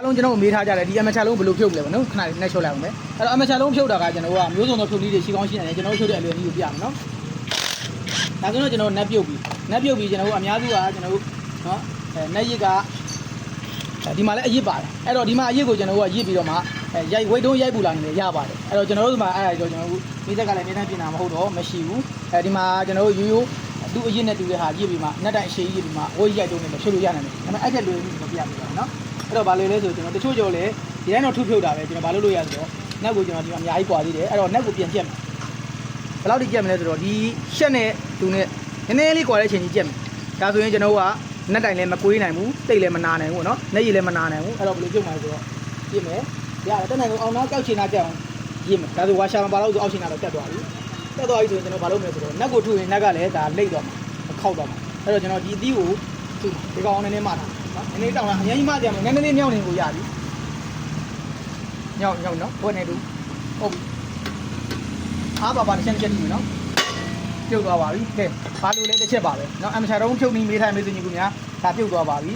အားလုံးကျွန်တော်တို့မေးထားကြတယ်ဒီအမချလုံးဘယ်လိုဖြုတ်လဲပေါ့နော်ခဏလေးနှက်ချောလိုက်အောင်မယ်အဲ့တော့အမချလုံးဖြုတ်တာကကျွန်တော်တို့ကမျိုးစုံသောဖြုတ်နည်းတွေရှိကောင်းရှိတယ်ကျွန်တော်တို့ဖြုတ်တဲ့အလွယ်နည်းကိုပြမယ်နော်ဒါဆိုတော့ကျွန်တော်နက်ပြုတ်ပြီးနက်ပြုတ်ပြီးကျွန်တော်တို့အများစုကကျွန်တော်တို့နော်အဲနက်ရစ်ကဒီမှာလည်းအရစ်ပါတယ်အဲ့တော့ဒီမှာအရစ်ကိုကျွန်တော်တို့ကရစ်ပြီးတော့မှအဲရိုက်ဝိတ်တုံးရိုက်ပူလာနေတယ်ရပါတယ်အဲ့တော့ကျွန်တော်တို့ဒီမှာအဲ့ဒါကျွန်တော်တို့မိသက်ကလည်းနေတိုင်းပြင်တာမဟုတ်တော့မရှိဘူးအဲဒီမှာကျွန်တော်တို့ရိုးရိုးသူ့အရစ်နဲ့တူတဲ့ဟာရစ်ပြီးမှနက်တိုင်အရှိကြီးရစ်ပြီးမှဝိတ်ရိုက်တုံးနေလို့ဖြုတ်လို့ရနိုင်တယ်ဒါပေမဲ့အဲ့ထက်လွယ်ပြီးကျွန်တော်ပြပြပါမယ်နော် အဲ့တော့ဘာလို့လဲဆိုကျွန်တော်တချို့ကြောလေဒီတိုင်းတော့ထုဖြုတ်တာပဲကျွန်တော်ဘာလို့လို့ရဆိုတော့နက်ကိုကျွန်တော်ဒီမှာအများကြီးပွာသေးတယ်အဲ့တော့နက်ကိုပြန်ကြက်မယ်ဘယ်လောက်ထိကြက်မလဲဆိုတော့ဒီရှက်နဲ့သူနဲ့နည်းနည်းလေးကွာတဲ့အချိန်ကြီးကြက်မယ်ဒါဆိုရင်ကျွန်တော်ကနက်တိုင်လည်းမကွေးနိုင်ဘူးတိတ်လည်းမနာနိုင်ဘူးเนาะနက်ရည်လည်းမနာနိုင်ဘူးအဲ့တော့ဘယ်လိုပြုတ်မှာလဲဆိုတော့ကြည့်မယ်ရတယ်တက်နိုင်အောင်နောက်ကြောက်ချင်တာကြောက်အောင်ကြည့်မယ်ဒါဆိုဝါရှာမပါတော့ဆိုအောက်ချင်တာတော့တက်သွားပြီတက်သွားပြီဆိုရင်ကျွန်တော်ဘာလုပ်မလဲဆိုတော့နက်ကိုထုရင်နက်ကလည်းဒါလိတ်သွားမှာခောက်သွားမှာအဲ့တော့ကျွန်တော်ဒီအသီးကိုသူ့ ဒီကောင်အောင်နည်းနည်းမှတာနော်နည်းနည်းတောင်းတာအရင်ကြီးမှကြမယ်နည်းနည်းလေးမြောက်နေကိုရပြီညောင်းညောင်းနော်ဘယ်နဲ့တူဟုတ်ပြီအားပါပါတစ်ချက်တစ်ချက်ကြည့်မယ်နော်ပြုတ်သွားပါပြီကဲဘာလို့လဲတစ်ချက်ပါပဲနော်အမချာတော့ဖြုတ်ပြီးမေးထိုင်မေးစင်ကြီးကများဒါပြုတ်သွားပါပြီ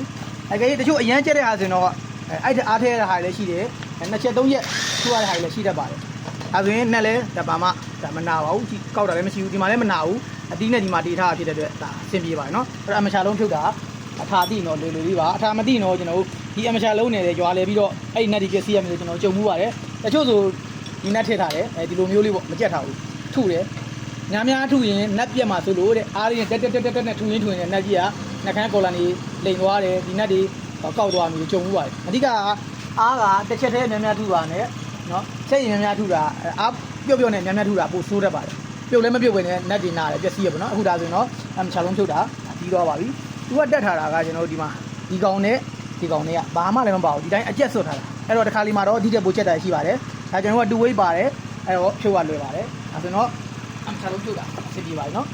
အကယ်၍တချို့အရန်ကျက်တဲ့ဟာဆိုရင်တော့အဲအဲ့ဒါအားထဲတဲ့ဟာလည်းရှိတယ်နှစ်ချက်သုံးချက်ထူရတဲ့ဟာလည်းရှိတတ်ပါတယ်ဒါဆိုရင်နဲ့လည်းဒါပါမှဒါမနာပါဘူးဒီကောက်တာလည်းမရှိဘူးဒီမှာလည်းမနာဘူးအတီးနဲ့ဒီမှာတေးထားဖြစ်တဲ့အတွက်ဒါအဆင်ပြေပါတယ်နော်အဲ့တော့အမချာလုံးဖြုတ်တာ အထာတိနော်လွယ်လွယ်လေးပါအထာမတိနော်ကျွန်တော်တို့ဒီအမချာလုံးနေတယ်ကြွားလဲပြီးတော့အဲ့ဒီနက်ဒီကစီရမယ်လို့ကျွန်တော်ကြုံမှုပါတယ်တချို့ဆိုဒီနက်ထည့်ထားတယ်အဲဒီလိုမျိုးလေးပေါ့မကြက်ထားဘူးထုတယ်ညာများထုရင်နက်ပြက်မှာဆိုလို့တဲ့အားရင်းတက်တက်တက်တက်နဲ့ထုရင်းထုရင်နက်ကြီးကနှက်ခမ်းကော်လာနေလိန်သွားတယ်ဒီနက်တွေကောက်သွားပြီကြုံမှုပါတယ်အဓိကအားကတစ်ချက်တည်းများများထုပါနဲ့နော်ချက်ရင်များများထုတာအားပြုတ်ပြုတ်နဲ့များများထုတာပိုဆိုးတတ်ပါတယ်ပြုတ်လည်းမပြုတ်ဘဲနဲ့နက်တွေနာတယ်ပျက်စီးရပါတော့အခုဒါဆိုရင်တော့အမချလုံးဖြုတ်တာပြီးတော့ပါပြီ သူကတက်ထားတာကကျွန်တော်တို့ဒီမှာဒီကောင်နဲ့ဒီကောင်နဲ့ကဘာမှလည်းမပါဘူးဒီတိုင်းအကျက်ဆွတ်ထားတာအဲ့တော့တစ်ခါလီမှာတော့ဒီတက်ပိုချက်တာရှိပါတယ်ဒါကျွန်တော်က2 weight ပါတယ်အဲ့တော့ဖြုတ်ရလွယ်ပါတယ်ဒါဆိုရင်တော့အမချလုံးဖြုတ်တာအဆင်ပြေပါပြီနော်